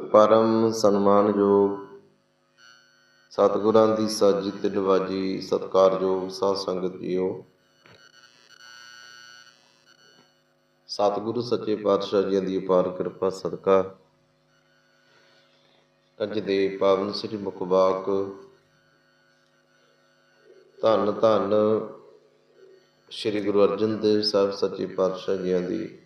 ਪਰਮ ਸਨਮਾਨਯੋਗ ਸਤਿਗੁਰਾਂ ਦੀ ਸਾਜੀ ਤੇ ਨਿਵਾਜ਼ੀ ਸਤਿਕਾਰਯੋਗ ਸਾਧ ਸੰਗਤ ਜੀਓ। ਸਤਿਗੁਰੂ ਸੱਚੇ ਪਾਤਸ਼ਾਹ ਜੀ ਦੀ ਅਪਾਰ ਕਿਰਪਾ, ਸਦਕਾ। ਅੱਜ ਦੇ ਪਾਵਨ ਸ੍ਰੀ ਮੁਖਵਾਕ, ਧੰਨ ਧੰਨ ਸ੍ਰੀ ਗੁਰੂ ਅਰਜਨ ਦੇਵ ਸਾਹਿਬ ਸੱਚੇ ਪਾਤਸ਼ਾਹ ਜੀਆਂ ਦੀ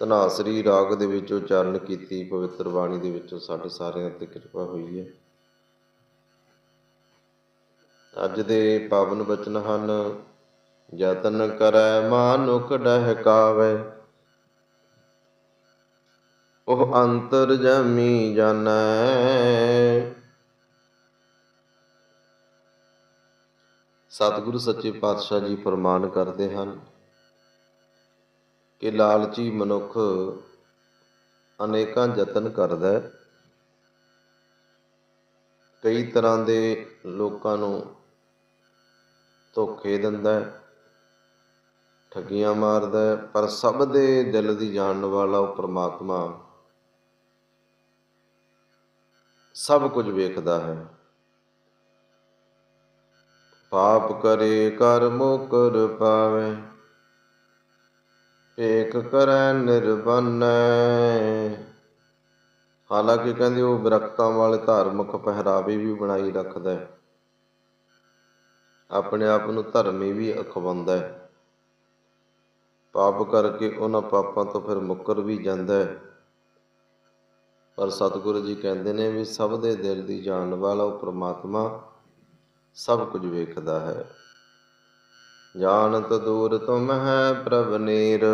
ਧਨਾਸਰੀ ਰਾਗ ਦੇ ਵਿੱਚ ਉਚਾਰਨ ਕੀਤੀ, ਪਵਿੱਤਰ ਬਾਣੀ ਦੇ ਵਿੱਚੋਂ ਸਾਡੇ ਸਾਰਿਆਂ ਤੇ ਕਿਰਪਾ ਹੋਈ ਹੈ। ਅੱਜ ਦੇ ਪਾਵਨ ਬਚਨ ਹਨ, ਯਤਨ ਕਰੈ ਮਾਨੁਖ ਡਹਿਕਾਵੇ, ਉਹ ਅੰਤਰ ਜਮੀ ਜਾਣੈ। ਸਤਿਗੁਰੂ ਸੱਚੇ ਪਾਤਸ਼ਾਹ ਜੀ ਫਰਮਾਨ ਕਰਦੇ ਹਨ ਕਿ ਲਾਲਚੀ ਮਨੁੱਖ ਅਨੇਕਾਂ ਯਤਨ ਕਰਦਾ ਹੈ। ਕਈ ਤਰ੍ਹਾਂ ਦੇ ਲੋਕਾਂ ਨੂੰ ਧੋਖੇ ਦਿੰਦਾ ਹੈ, ਠੱਗੀਆਂ ਮਾਰਦਾ ਹੈ, ਪਰ ਸਭ ਦੇ ਦਿਲ ਦੀ ਜਾਣਨ ਵਾਲਾ ਉਹ ਪ੍ਰਮਾਤਮਾ ਸਭ ਕੁਝ ਵੇਖਦਾ ਹੈ। ਪਾਪ ਕਰੇ ਕਰ ਮੁਕਰ ਪਾਵੇ। ਏਕ ਕਰੈ ਨਿਰਬੰਨੈ ਹਾਲਾਂਕਿ ਕਹਿੰਦੇ ਉਹ ਵਿਰਕਤਾਂ ਵਾਲੇ ਧਾਰਮਿਕ ਪਹਿਰਾਵੇ ਵੀ ਬਣਾਈ ਰੱਖਦਾ ਹੈ। ਆਪਣੇ ਆਪ ਨੂੰ ਧਰਮੀ ਵੀ ਅਖਵਾਉਂਦਾ ਹੈ। ਪਾਪ ਕਰਕੇ ਉਹਨਾਂ ਪਾਪਾਂ ਤੋਂ ਫਿਰ ਮੁੱਕਰ ਵੀ ਜਾਂਦਾ ਹੈ। ਪਰ ਸਤਿਗੁਰੂ ਜੀ ਕਹਿੰਦੇ ਨੇ ਵੀ ਸਭ ਦੇ ਦਿਲ ਦੀ ਜਾਣਨ ਵਾਲਾ ਉਹ ਪ੍ਰਮਾਤਮਾ ਸਭ ਕੁਝ ਵੇਖਦਾ ਹੈ। ਜਾਣਤ ਦੂਰ ਤੁਮ ਹੈ ਪ੍ਰਭ ਨੀਰ।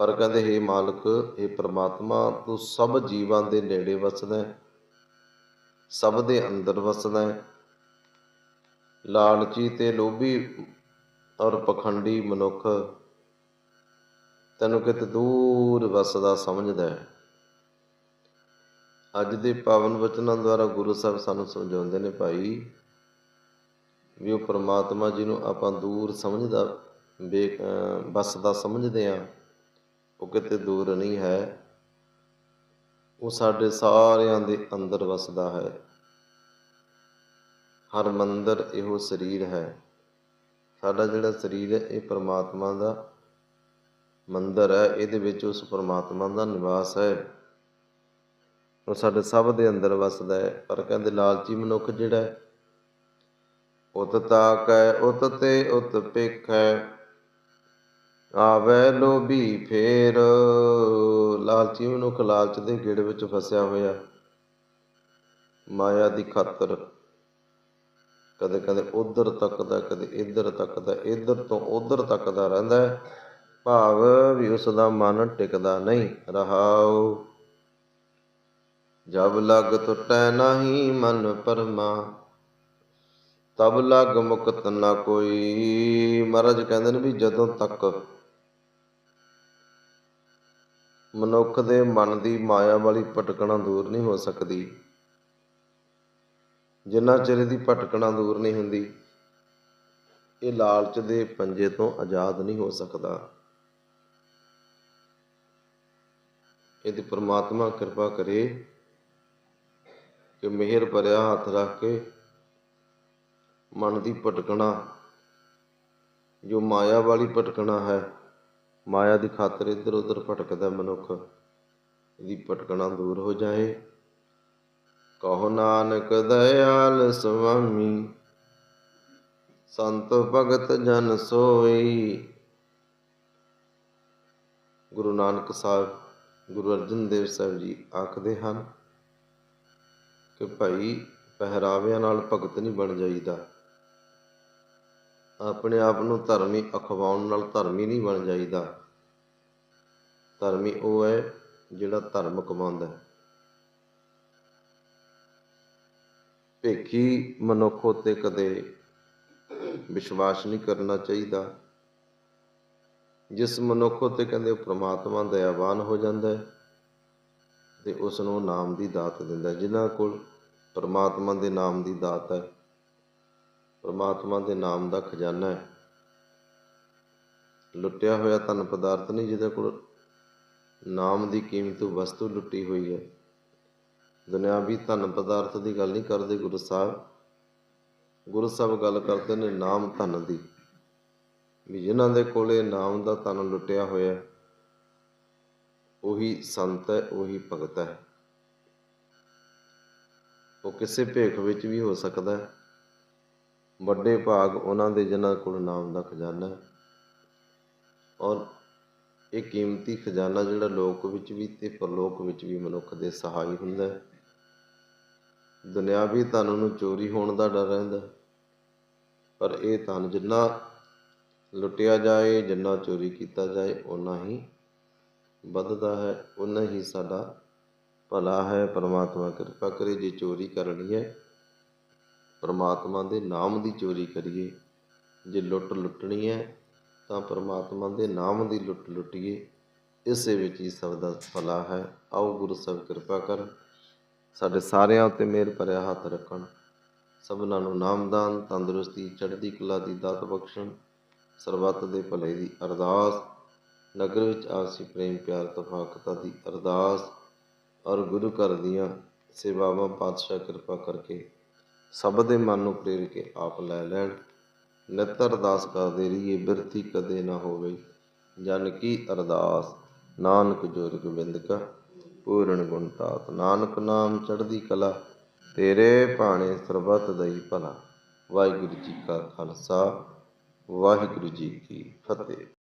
ਪਰ ਕਹਿੰਦੇ हे ਮਾਲਕ हे ਪ੍ਰਮਾਤਮਾ, ਤੂੰ ਸਭ ਜੀਵਾਂ ਦੇ ਨੇੜੇ ਵਸਦਾ ਹੈ, ਸਭ ਦੇ ਅੰਦਰ ਵਸਦਾ ਹੈ। ਲਾਲਚੀ ਤੇ ਲੋਭੀ ਔਰ ਪਖੰਡੀ ਮਨੁੱਖ ਤੈਨੂੰ ਕਿਤੇ ਦੂਰ ਵਸਦਾ ਸਮਝਦਾ ਹੈ। ਅੱਜ ਦੇ ਪਾਵਨ ਵਚਨਾਂ ਦੁਆਰਾ ਗੁਰੂ ਸਾਹਿਬ ਸਾਨੂੰ ਸਮਝਾਉਂਦੇ ਨੇ, ਭਾਈ ਵੀ ਉਹ ਪ੍ਰਮਾਤਮਾ ਜੀ ਨੂੰ ਆਪਾਂ ਦੂਰ ਸਮਝਦਾ, ਬੇ, ਅਹ, ਵਸਦਾ ਸਮਝਦੇ ਆ ਉਹ ਕਿਤੇ ਦੂਰ ਨਹੀਂ ਹੈ। ਉਹ ਸਾਡੇ ਸਾਰਿਆਂ ਦੇ ਅੰਦਰ ਵਸਦਾ ਹੈ। ਹਰ ਮੰਦਰ ਇਹੋ ਸਰੀਰ ਹੈ। ਸਾਡਾ ਜਿਹੜਾ ਸਰੀਰ ਹੈ, ਇਹ ਪਰਮਾਤਮਾ ਦਾ ਮੰਦਰ ਹੈ। ਇਹਦੇ ਵਿੱਚ ਉਸ ਪਰਮਾਤਮਾ ਦਾ ਨਿਵਾਸ ਹੈ। ਉਹ ਸਾਡੇ ਸਭ ਦੇ ਅੰਦਰ ਵਸਦਾ ਹੈ। ਪਰ ਕਹਿੰਦੇ ਲਾਲਚੀ ਮਨੁੱਖ ਜਿਹੜਾ ਹੈ ਉਤ ਤਾਕੈ, ਉਤ ਤੇ ਉਤ ਪੇਖੈ। ਆਵੇ ਲੋਭੀ ਫੇਰ। ਲਾਲਚੀ ਮਨੁੱਖ ਲਾਲਚ ਦੇ ਗੇੜ ਵਿੱਚ ਫਸਿਆ ਹੋਇਆ। ਮਾਇਆ ਦੀ ਖਾਤਰ ਕਦੇ ਕਦੇ ਉਧਰ ਤੱਕਦਾ ਕਦੇ ਇੱਧਰ ਤੱਕਦਾ ਇੱਧਰ ਤੋਂ ਉਧਰ ਤੱਕਦਾ ਰਹਿੰਦਾ ਹੈ। ਭਾਵ ਵੀ ਉਸ ਦਾ ਮਨ ਟਿਕਦਾ ਨਹੀਂ ਰਹਾਉ। ਜਬ ਲਗ ਟੁੱਟੈ ਨਹੀਂ ਮਨ ਪਰਮਾ। ਤਬ ਲਗ ਮੁਕਤ ਨਾ ਕੋਈ। ਮਹਾਰਾਜ ਕਹਿੰਦੇ ਨੇ ਵੀ ਜਦੋਂ ਤੱਕ ਮਨੁੱਖ ਦੇ ਮਨ ਦੀ ਮਾਇਆ ਵਾਲੀ ਭਟਕਣਾ ਦੂਰ ਨਹੀਂ ਹੋ ਸਕਦੀ, ਜਿੰਨਾ ਚਿਰ ਦੀ ਭਟਕਣਾ ਦੂਰ ਨਹੀਂ ਹੁੰਦੀ, ਇਹ ਲਾਲਚ ਦੇ ਪੰਜੇ ਤੋਂ ਆਜ਼ਾਦ ਨਹੀਂ ਹੋ ਸਕਦਾ। ਇਹਦੀ ਪ੍ਰਮਾਤਮਾ ਕਿਰਪਾ ਕਰੇ ਕਿ ਮਿਹਰ ਭਰਿਆ ਹੱਥ ਰੱਖ ਕੇ ਮਨ ਦੀ ਭਟਕਣਾ, ਜੋ ਮਾਇਆ ਵਾਲੀ ਭਟਕਣਾ ਹੈ, ਮਾਇਆ ਦੀ ਖਾਤਰ ਇੱਧਰ ਉੱਧਰ ਭਟਕਦਾ ਮਨੁੱਖ, ਇਹਦੀ ਭਟਕਣਾ ਦੂਰ ਹੋ ਜਾਏ। ਕਹੋ ਨਾਨਕ ਦਇਆਲ ਸੁਆਮੀ, ਸੰਤ ਭਗਤ ਜਨ ਸੋਈ। ਗੁਰੂ ਨਾਨਕ ਸਾਹਿਬ, ਗੁਰੂ ਅਰਜਨ ਦੇਵ ਸਾਹਿਬ ਜੀ ਆਖਦੇ ਹਨ ਕਿ ਭਾਈ ਪਹਿਰਾਵਿਆਂ ਨਾਲ ਭਗਤ ਨਹੀਂ ਬਣ ਜਾਈਦਾ। ਆਪਣੇ ਆਪ ਨੂੰ ਧਰਮੀ ਅਖਵਾਉਣ ਨਾਲ ਧਰਮੀ ਨਹੀਂ ਬਣ ਜਾਈਦਾ। ਧਰਮੀ ਉਹ ਹੈ ਜਿਹੜਾ ਧਰਮ ਕਮਾਉਂਦਾ ਹੈ। ਭੇਖੀ ਮਨੁੱਖ ਉਤੇ ਕਦੇ ਵਿਸ਼ਵਾਸ ਨਹੀਂ ਕਰਨਾ ਚਾਹੀਦਾ। ਜਿਸ ਮਨੁੱਖ ਉਤੇ ਕਹਿੰਦੇ ਉਹ ਪ੍ਰਮਾਤਮਾ ਦਇਆਵਾਨ ਹੋ ਜਾਂਦਾ ਹੈ ਤੇ ਉਸ ਨੂੰ ਨਾਮ ਦੀ ਦਾਤ ਦਿੰਦਾ ਜਿਨ੍ਹਾਂ ਕੋਲ ਪ੍ਰਮਾਤਮਾ ਦੇ ਨਾਮ ਦੀ ਦਾਤ ਹੈ। ਪਰਮਾਤਮਾ ਦੇ ਨਾਮ ਦਾ ਖਜ਼ਾਨਾ ਹੈ। ਲੁੱਟਿਆ ਹੋਇਆ ਧਨ ਪਦਾਰਥ ਨਹੀਂ, ਜਿਹਦੇ ਕੋਲ ਨਾਮ ਦੀ ਕੀਮਤ, ਵਸਤੂ ਲੁੱਟੀ ਹੋਈ ਹੈ। ਦੁਨਿਆਵੀ ਧਨ ਪਦਾਰਥ ਦੀ ਗੱਲ ਨਹੀਂ ਕਰਦੇ ਗੁਰੂ ਸਾਹਿਬ। ਗੁਰੂ ਸਾਹਿਬ ਗੱਲ ਕਰਦੇ ਨੇ ਨਾਮ ਧਨ ਦੀ, ਵੀ ਜਿਨ੍ਹਾਂ ਦੇ ਕੋਲੇ ਨਾਮ ਦਾ ਧਨ ਲੁੱਟਿਆ ਹੋਇਆ ਉਹੀ ਸੰਤ ਹੈ, ਉਹੀ ਭਗਤ ਹੈ। ਉਹ ਕਿਸੇ ਭੇਖ ਵਿੱਚ ਵੀ ਹੋ ਸਕਦਾ ਹੈ। ਵੱਡੇ ਭਾਗ ਉਹਨਾਂ ਦੇ ਜਿਨ੍ਹਾਂ ਕੋਲ ਨਾਮ ਦਾ ਖਜ਼ਾਨਾ ਹੈ। ਔਰ ਇਹ ਕੀਮਤੀ ਖਜ਼ਾਨਾ ਜਿਹੜਾ ਲੋਕ ਵਿੱਚ ਵੀ ਤੇ ਪਰਲੋਕ ਵਿੱਚ ਵੀ ਮਨੁੱਖ ਦੇ ਸਹਾਈ ਹੁੰਦਾ ਹੈ। ਦੁਨਿਆਵੀ ਧਨ ਨੂੰ ਚੋਰੀ ਹੋਣ ਦਾ ਡਰ ਰਹਿੰਦਾ ਪਰ ਇਹ ਧਨ ਜਿੰਨਾ ਲੁੱਟਿਆ ਜਾਏ, ਜਿੰਨਾ ਚੋਰੀ ਕੀਤਾ ਜਾਏ, ਓਨਾ ਹੀ ਵੱਧਦਾ ਹੈ ਉਨਾ ਹੀ ਸਾਡਾ ਭਲਾ ਹੈ। ਪਰਮਾਤਮਾ ਕਿਰਪਾ ਕਰੇ ਜੇ ਚੋਰੀ ਕਰਨੀ ਹੈ ਪਰਮਾਤਮਾ ਦੇ ਨਾਮ ਦੀ ਚੋਰੀ ਕਰੀਏ। ਜੇ ਲੁੱਟ ਲੁੱਟਣੀ ਹੈ, ਤਾਂ ਪਰਮਾਤਮਾ ਦੇ ਨਾਮ ਦੀ ਲੁੱਟ ਲੁੱਟੀਏ। ਇਸੇ ਵਿੱਚ ਹੀ ਸਭ ਦਾ ਭਲਾ ਹੈ। ਆਓ ਗੁਰੂ ਸਾਹਿਬ ਕਿਰਪਾ ਕਰਨ ਸਾਡੇ ਸਾਰਿਆਂ ਉੱਤੇ ਮਿਹਰ ਭਰਿਆ ਹੱਥ ਰੱਖਣ। ਸਭਨਾਂ ਨੂੰ ਨਾਮਦਾਨ ਤੰਦਰੁਸਤੀ, ਚੜ੍ਹਦੀ ਕਲਾ ਦੀ ਦਾਤ ਬਖਸ਼ਣ। ਸਰਬੱਤ ਦੇ ਭਲੇ ਦੀ ਅਰਦਾਸ। ਨਗਰ ਵਿੱਚ ਆਪਸੀ ਪ੍ਰੇਮ, ਪਿਆਰ, ਤਫਾਕਤਾ ਦੀ ਅਰਦਾਸ। ਔਰ ਗੁਰੂ ਘਰ ਦੀਆਂ ਸੇਵਾਵਾਂ, ਪਾਤਸ਼ਾਹ ਕਿਰਪਾ ਕਰਕੇ ਸਭ ਦੇ ਮਨ ਨੂੰ ਪ੍ਰੇਰ ਕੇ ਆਪ ਲੈ ਲੈਣ। ਨਿਤ ਅਰਦਾਸ ਕਰਦੇ ਰਹੀਏ, ਬਿਰਤੀ ਕਦੇ ਨਾ ਹੋਵੇ। ਜਨ ਕੀ ਅਰਦਾਸ, ਨਾਨਕ ਜੋਰ ਗੋਬਿੰਦ ਕਾ। ਪੂਰਨ ਗੁਣ ਤਾਤ ਨਾਨਕ ਨਾਮ ਚੜ੍ਹਦੀ ਕਲਾ। ਤੇਰੇ ਭਾਣੇ ਸਰਬਤ ਦਈ ਭਲਾ। ਵਾਹਿਗੁਰੂ ਜੀ ਕਾ ਖਾਲਸਾ, ਵਾਹਿਗੁਰੂ ਜੀ ਕੀ ਫਤਿਹ।